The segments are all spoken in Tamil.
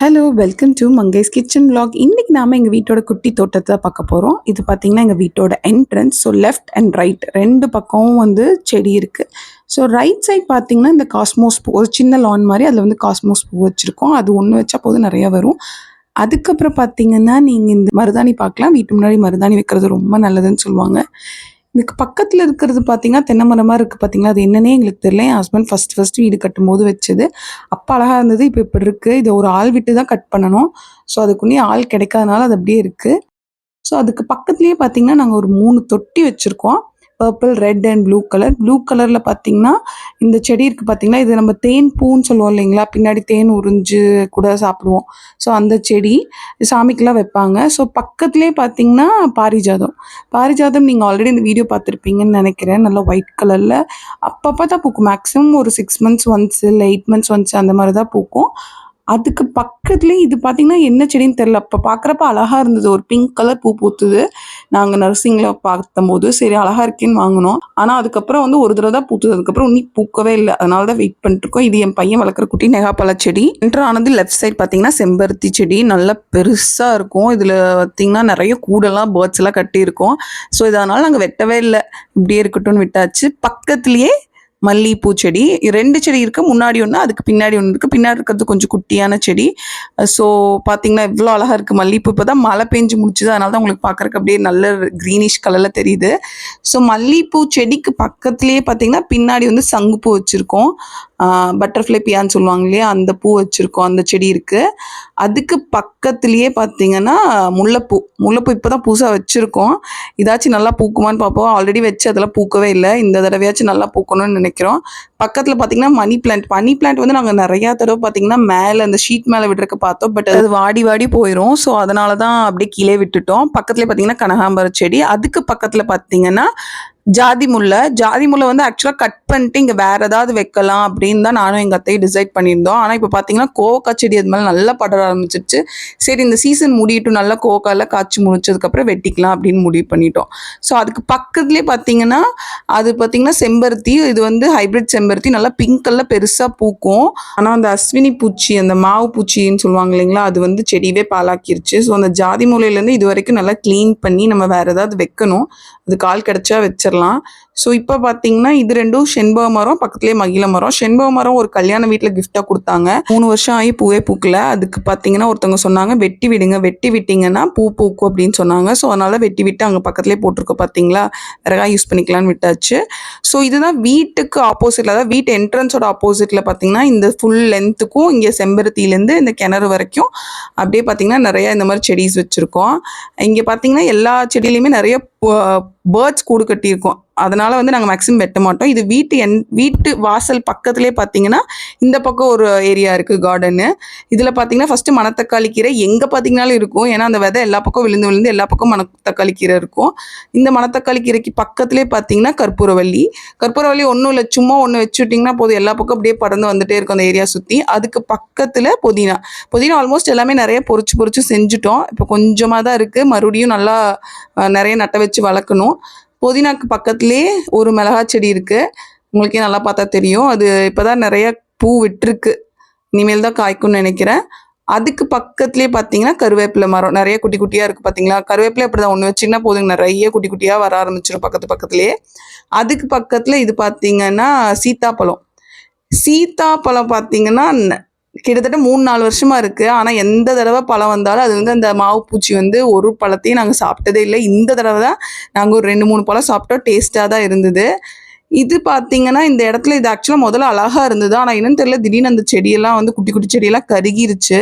Hello welcome to Mangesh kitchen vlog. இன்றைக்கி நாம் எங்கள் வீட்டோட குட்டி தோட்டத்தை தான் பார்க்க போகிறோம் இது பார்த்தீங்கன்னா எங்கள் வீட்டோட entrance so left and right ரெண்டு பக்கமும் வந்து செடி இருக்குது ஸோ ரைட் சைட் பார்த்தீங்கன்னா இந்த காஸ்மோஸ் பூ ஒரு சின்ன லான் மாதிரி அதில் வந்து காஸ்மோஸ் பூ வச்சுருக்கோம். அது ஒன்று வச்சா போதும் நிறைய வரும். அதுக்கப்புறம் பார்த்தீங்கன்னா நீங்கள் இந்த மருதாணி பார்க்கலாம். வீட்டு முன்னாடி மருதாணி வைக்கிறது ரொம்ப நல்லதுன்னு சொல்லுவாங்க. இதுக்கு பக்கத்தில் இருக்கிறது பார்த்தீங்கன்னா தென்னை மரமாக இருக்குது பார்த்தீங்களா அது என்னன்னே எங்களுக்கு தெரியல. என் ஹஸ்பண்ட் ஃபஸ்ட் ஃபஸ்ட் வீடு கட்டும்போது வச்சது. அப்போ அழகாக இருந்தது. இப்போ இப்படி இருக்குது இதை ஒரு ஆள் விட்டு தான் கட் பண்ணணும். ஸோ அதுக்குன்னே ஆள் கிடைக்காதனால அது அப்படியே இருக்குது ஸோ அதுக்கு பக்கத்துலேயே பார்த்தீங்கன்னா நாங்கள் ஒரு மூணு தொட்டி வச்சுருக்கோம். Purple red and blue colour blue கலரில் பார்த்தீங்கன்னா இந்த செடி இருக்குது பார்த்தீங்களா இது நம்ம தேன் பூன்னு சொல்லுவோம் இல்லைங்களா பின்னாடி தேன் உறிஞ்சு கூட சாப்பிடுவோம். ஸோ அந்த செடி சாமிக்கெலாம் வைப்பாங்க. ஸோ பக்கத்துலேயே பார்த்தீங்கன்னா பாரிஜாதம். பாரிஜாதம் நீங்கள் ஆல்ரெடி இந்த வீடியோ பார்த்துருப்பீங்கன்னு நினைக்கிறேன். நல்லா ஒயிட் கலரில் அப்பப்போ தான் பூக்கும். மேக்ஸிமம் ஒரு சிக்ஸ் மந்த்ஸ் ஒன்ஸ் இல்லை எயிட் மந்த்ஸ் ஒன்ஸ் அந்த மாதிரி தான் பூக்கும். அதுக்கு பக்கத்துலேயே இது பார்த்தீங்கன்னா என்ன செடின்னு தெரில அப்போ பார்க்குறப்ப அழகாக இருந்தது. ஒரு பிங்க் கலர் பூ பூத்துது. நாங்கள் நர்சிங்கில் பார்த்தம்போது சரி அழகாக இருக்கேன்னு வாங்கினோம். ஆனால் அதுக்கப்புறம் வந்து ஒரு தடவை தான் பூத்துது. அதுக்கப்புறம் இன்னி பூக்கவே இல்லை. அதனால தான் வெயிட் பண்ணிட்டுருக்கோம் இது என் பையன் வளர்க்குற குட்டி நெகாப்பழ செடி. என்டர் ஆனது லெஃப்ட் சைட் பார்த்தீங்கன்னா செம்பருத்தி செடி. நல்லா பெருசாக இருக்கும். இதில் பார்த்தீங்கன்னா நிறைய கூடெல்லாம் பேர்ட்ஸ் எல்லாம் கட்டியிருக்கோம். ஸோ இதனால் நாங்கள் வெட்டவே இல்லை. இப்படியே இருக்கட்டும்னு விட்டாச்சு. பக்கத்துலேயே மல்லிகைப்பூ செடி. ரெண்டு செடி இருக்கு. முன்னாடி ஒன்று அதுக்கு பின்னாடி ஒன்று இருக்குது பின்னாடி இருக்கிறது கொஞ்சம் குட்டியான செடி. ஸோ பார்த்தீங்கன்னா இவ்வளோ அழகாக இருக்குது மல்லிகைப்பூ இப்போ தான் மழை பெஞ்சு முடிச்சுது. அதனால தான் உங்களுக்கு பார்க்குறக்கு அப்படியே நல்ல க்ரீனிஷ் கலரில் தெரியுது. ஸோ மல்லிகைப்பூ செடிக்கு பக்கத்துலேயே பார்த்தீங்கன்னா பின்னாடி வந்து சங்குப்பூ வச்சுருக்கோம். பட்டர்ஃப்ளை பியான்னு சொல்லுவாங்க இல்லையா? அந்த பூ வச்சுருக்கோம். அந்த செடி இருக்குது அதுக்கு பக்கத்துலேயே பார்த்தீங்கன்னா முல்லைப்பூ. முல்லைப்பூ இப்போ தான் புதுசாக வச்சுருக்கோம். இதாச்சும் நல்லா பூக்குமான்னு பார்ப்போம். ஆல்ரெடி வச்சு அதெல்லாம் பூக்கவே இல்லை. இந்த தடவையாச்சும் நல்லா பூக்கணும்னு நினைக்கிறோம். பக்கத்தில் பார்த்தீங்கன்னா மணி பிளான்ட் மணி பிளான்ட் வந்து நாங்கள் நிறையா தடவை பார்த்தீங்கன்னா மேலே அந்த ஷீட் மேலே விடுறக்க பார்த்தோம். பட் அது வாடி வாடி போயிடும் ஸோ அதனால தான் அப்படியே கீழே விட்டுட்டோம். பக்கத்துலேயே பார்த்தீங்கன்னா கனகாம்பர செடி. அதுக்கு பக்கத்தில் பார்த்தீங்கன்னா ஜாதி முல்லை. ஜாதி முல்லை வந்து ஆக்சுவலாக கட் பண்ணிட்டு இங்கே வேற ஏதாவது வைக்கலாம் அப்படின்னு தான் நானும் எங்கள் அத்தையும் டிசைட் பண்ணியிருந்தோம். ஆனால் இப்போ பார்த்தீங்கன்னா கோவக்காய் செடி அது மேலே நல்லா படர ஆரம்பிச்சிருச்சு. சரி இந்த சீசன் முடியட்டும். நல்லா கோவக்காயில் காய்ச்சி முடிச்சதுக்கப்புறம் வெட்டிக்கலாம் அப்படின்னு முடிவு பண்ணிட்டோம். ஸோ அதுக்கு பக்கத்துலேயே பார்த்தீங்கன்னா அது பார்த்தீங்கன்னா செம்பருத்தி. இது வந்து ஹைபிரிட் செம்பருத்தி. நல்லா பிங்க் கலரில் பெருசாக பூக்கும். ஆனால் அந்த அஸ்வினி பூச்சி அந்த மாவு பூச்சின்னு சொல்லுவாங்க இல்லைங்களா அது வந்து செடியவே பாலாக்கிருச்சு ஸோ அந்த ஜாதி மூலையிலேருந்து இது வரைக்கும் நல்லா க்ளீன் பண்ணி நம்ம வேறு ஏதாவது வைக்கணும். அது கால் கிடச்சா வச்சிடலாம். ஸோ இப்போ பார்த்தீங்கன்னா இது ரெண்டும் செண்பக மரம் பக்கத்துலேயே மகிழ மரம். செண்பக மரம் ஒரு கல்யாண வீட்டில் கிஃப்டாக கொடுத்தாங்க. மூணு வருஷம் ஆகி பூவே பூக்கல. அதுக்கு பார்த்தீங்கன்னா ஒருத்தவங்க சொன்னாங்க வெட்டி விடுங்க வெட்டி விட்டிங்கன்னா பூ பூக்கும் அப்படின்னு சொன்னாங்க. ஸோ அதனால் வெட்டி விட்டு அங்கே பக்கத்துலேயே போட்டிருக்கோம் பார்த்தீங்களா விறகா யூஸ் பண்ணிக்கலாம்னு விட்டாச்சு. ஸோ இதுதான் வீட்டுக்கு ஆப்போசிட்டில் அதாவது வீட்டு என்ட்ரன்ஸோட ஆப்போசிட்டில் பார்த்தீங்கன்னா இந்த ஃபுல் லென்த்துக்கும் இங்கே செம்பருத்திலேருந்து இந்த கிணறு வரைக்கும் அப்படியே பார்த்தீங்கன்னா நிறையா இந்த மாதிரி செடிஸ் வச்சுருக்கோம். இங்கே பார்த்தீங்கன்னா எல்லா செடியிலையுமே நிறைய பேர்ட்ஸ் கூடு கட்டியிருக்கோம். அதனால வந்து நாங்கள் மேக்ஸிமம் வெட்ட மாட்டோம். இது வீட்டு என் வீட்டு வாசல் பக்கத்துலேயே பார்த்தீங்கன்னா இந்த பக்கம் ஒரு ஏரியா இருக்குது கார்டனு இதில் பார்த்தீங்கன்னா ஃபஸ்ட்டு மணத்தக்காளி கீரை எங்கே பார்த்தீங்கனாலும் இருக்கும். ஏன்னா அந்த விதை எல்லா பக்கம் விழுந்து விழுந்து எல்லா பக்கம் மணத்தக்காளி கீரை இருக்கும். இந்த மணத்தக்காளி கீரைக்கு பக்கத்துலேயே பார்த்தீங்கன்னா கற்பூரவள்ளி. கற்பூரவள்ளி ஒன்றும் இல்லை சும்மா ஒன்று வச்சு விட்டிங்கன்னா போதும். எல்லா பக்கம் அப்படியே பறந்து வந்துகிட்டே இருக்கும் அந்த ஏரியா சுற்றி அதுக்கு பக்கத்தில் புதினா. புதினா ஆல்மோஸ்ட் எல்லாமே நிறைய பொறிச்சு பொறிச்சு செஞ்சுட்டோம். இப்போ கொஞ்சமாக தான் இருக்குது மறுபடியும் நல்லா நிறைய நட்ட வச்சு வளர்க்கணும். புதினாக்கு பக்கத்துலேயே ஒரு மிளகா செடி இருக்குது உங்களுக்கே நல்லா பார்த்தா தெரியும். அது இப்போ தான் நிறையா பூ விட்டுருக்கு. இனிமேல் தான் காய்க்கும்னு நினைக்கிறேன். அதுக்கு பக்கத்துலேயே பார்த்தீங்கன்னா கருவேப்பிலை மரம் நிறைய குட்டி குட்டியாக இருக்குது பார்த்தீங்களா? கருவேப்பிலை அப்படி தான் ஒன்று வச்சிங்கன்னா போதுங்க. நிறைய குட்டி குட்டியாக வர ஆரம்பிச்சிடும் பக்கத்து பக்கத்துலேயே அதுக்கு பக்கத்தில் இது பார்த்தீங்கன்னா சீத்தாப்பழம். சீத்தாப்பழம் பார்த்தீங்கன்னா ந- கிட்டத்தட்ட மூணு நாலு வருஷமா இருக்கு. ஆனால் எந்த தடவை பழம் வந்தாலும் அது வந்து அந்த மாவு பூச்சி வந்து ஒரு பழத்தையும் நாங்கள் சாப்பிட்டதே இல்லை. இந்த தடவை தான் நாங்கள் ஒரு ரெண்டு மூணு பழம் சாப்பிட்டோம். டேஸ்ட்டாக தான் இருந்தது. இது பார்த்தீங்கன்னா இந்த இடத்துல இது ஆக்சுவலாக முதல்ல அழகாக இருந்தது. ஆனால் என்னன்னு தெரியல. திடீர்னு அந்த செடியெல்லாம் வந்து குட்டி குட்டி செடியெல்லாம் கருகிருச்சு.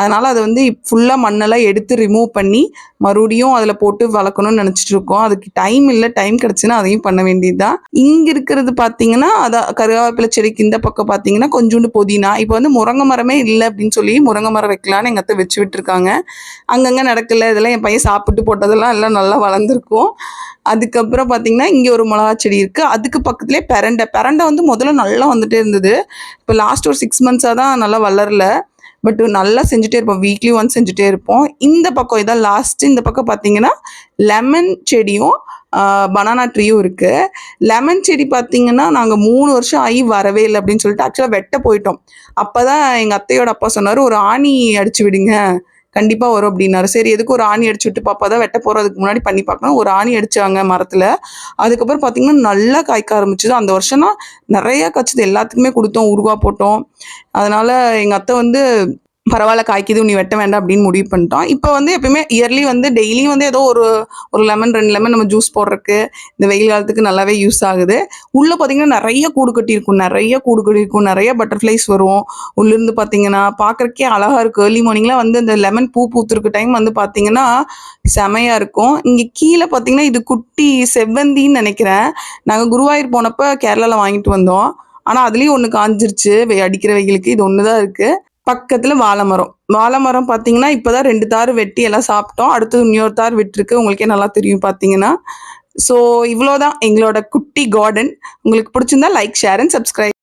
அதனால் அதை வந்து ஃபுல்லாக மண்ணெல்லாம் எடுத்து ரிமூவ் பண்ணி மறுபடியும் அதில் போட்டு வளர்க்கணும்னு நினச்சிட்டு இருக்கோம். அதுக்கு டைம் இல்லை. டைம் கிடச்சுன்னா அதையும் பண்ண வேண்டியதுதான். இங்கே இருக்கிறது பார்த்தீங்கன்னா அதான் கருவேப்பிலை செடிக்கு இந்த பக்கம் பார்த்தீங்கன்னா கொஞ்சோண்டு புதினா. இப்போ வந்து முருங்கை மரமே இல்லை அப்படின்னு சொல்லி முருங்கை மரம் வைக்கலான்னு எங்கள் அத்தை வச்சு விட்டுருக்காங்க. அங்கங்கே நடக்கல. இதெல்லாம் என் பையன் சாப்பிட்டு போட்டதெல்லாம் எல்லாம் நல்லா வளர்ந்துருக்கும். அதுக்கப்புறம் பார்த்தீங்கன்னா இங்கே ஒரு மிளகா செடி இருக்குது அது அதுக்கு பக்கத்துலேயே பெரண்டை. பெரண்டை வந்து முதல்ல நல்லா வந்துட்டே இருந்தது. இப்போ லாஸ்ட் ஒரு சிக்ஸ் மந்த்ஸாக தான் நல்லா வளரல. பட் நல்லா செஞ்சுட்டே இருப்போம். வீக்லி ஒன்ஸ் செஞ்சுட்டே இருப்போம். இந்த பக்கம் இதான் லாஸ்ட் இந்த பக்கம் பார்த்தீங்கன்னா லெமன் செடியும் பனானா ட்ரீயும் இருக்குது லெமன் செடி பார்த்தீங்கன்னா நாங்கள் மூணு வருஷம் ஆகி வரவே இல்லை அப்படின்னு சொல்லிட்டு ஆக்சுவலாக வெட்ட போயிட்டோம். அப்போ தான் எங்கள் அத்தையோட அப்பா சொன்னார் ஒரு ஆணி அடிச்சு விடுங்க. கண்டிப்பாக வரும் அப்படின்னாரு. சரி எதுக்கு ஒரு ஆணி அடிச்சு விட்டு பாப்பா தான் வெட்ட போகிறதுக்கு முன்னாடி பண்ணி பார்க்கணும். ஒரு ஆணி அடிச்சாங்க மரத்தில். அதுக்கப்புறம் பார்த்தீங்கன்னா நல்லா காய்க்க ஆரம்பிச்சுது. அந்த வருஷம்னா நிறையா காய்ச்சது எல்லாத்துக்குமே கொடுத்தோம் உருவா போட்டோம். அதனால் எங்கள் அத்தை வந்து பரவாயில்ல காய்க்குது நீ வெட்ட வேண்டாம் அப்படின்னு முடிவு பண்ணிட்டோம். இப்போ வந்து எப்பயுமே இயர்லி வந்து டெய்லியும் வந்து ஏதோ ஒரு ஒரு லெமன் ரெண்டு லெமன் நம்ம ஜூஸ் போடுறதுக்கு இந்த வெயில் காலத்துக்கு நல்லாவே யூஸ் ஆகுது. உள்ளே பார்த்தீங்கன்னா நிறைய கூடு கட்டியிருக்கும் நிறைய கூடு கட்டியிருக்கும் நிறைய பட்டர்ஃப்ளைஸ் வரும். உள்ளிருந்து பார்த்தீங்கன்னா பார்க்குறக்கே அழகாக இருக்கும் ஏர்லி மார்னிங்லாம் வந்து இந்த லெமன் பூ பூத்துருக்க டைம் வந்து பார்த்தீங்கன்னா செமையாக இருக்கும். இங்கே கீழே பார்த்தீங்கன்னா இது குட்டி செவ்வந்தின்னு நினைக்கிறேன். நாங்கள் குருவாயூர் போனப்போ கேரளாவில் வாங்கிட்டு வந்தோம். ஆனால் அதுலேயும் ஒன்று காஞ்சிருச்சு. வெ- அடிக்கிற வெயிலுக்கு இது ஒன்று தான் இருக்குது பக்கத்தில் வாழை மரம் வாழை மரம் பார்த்தீங்கன்னா இப்போ தான் ரெண்டு தார் வெட்டி எல்லாம் சாப்பிட்டோம். அடுத்து இன்னொரு தார் விட்டுருக்கு. உங்களுக்கே நல்லா தெரியும் பார்த்தீங்கன்னா ஸோ இவ்வளோதான் எங்களோட குட்டி கார்டன் உங்களுக்கு பிடிச்சிருந்தா லைக் ஷேர் அண்ட் சப்ஸ்கிரைப்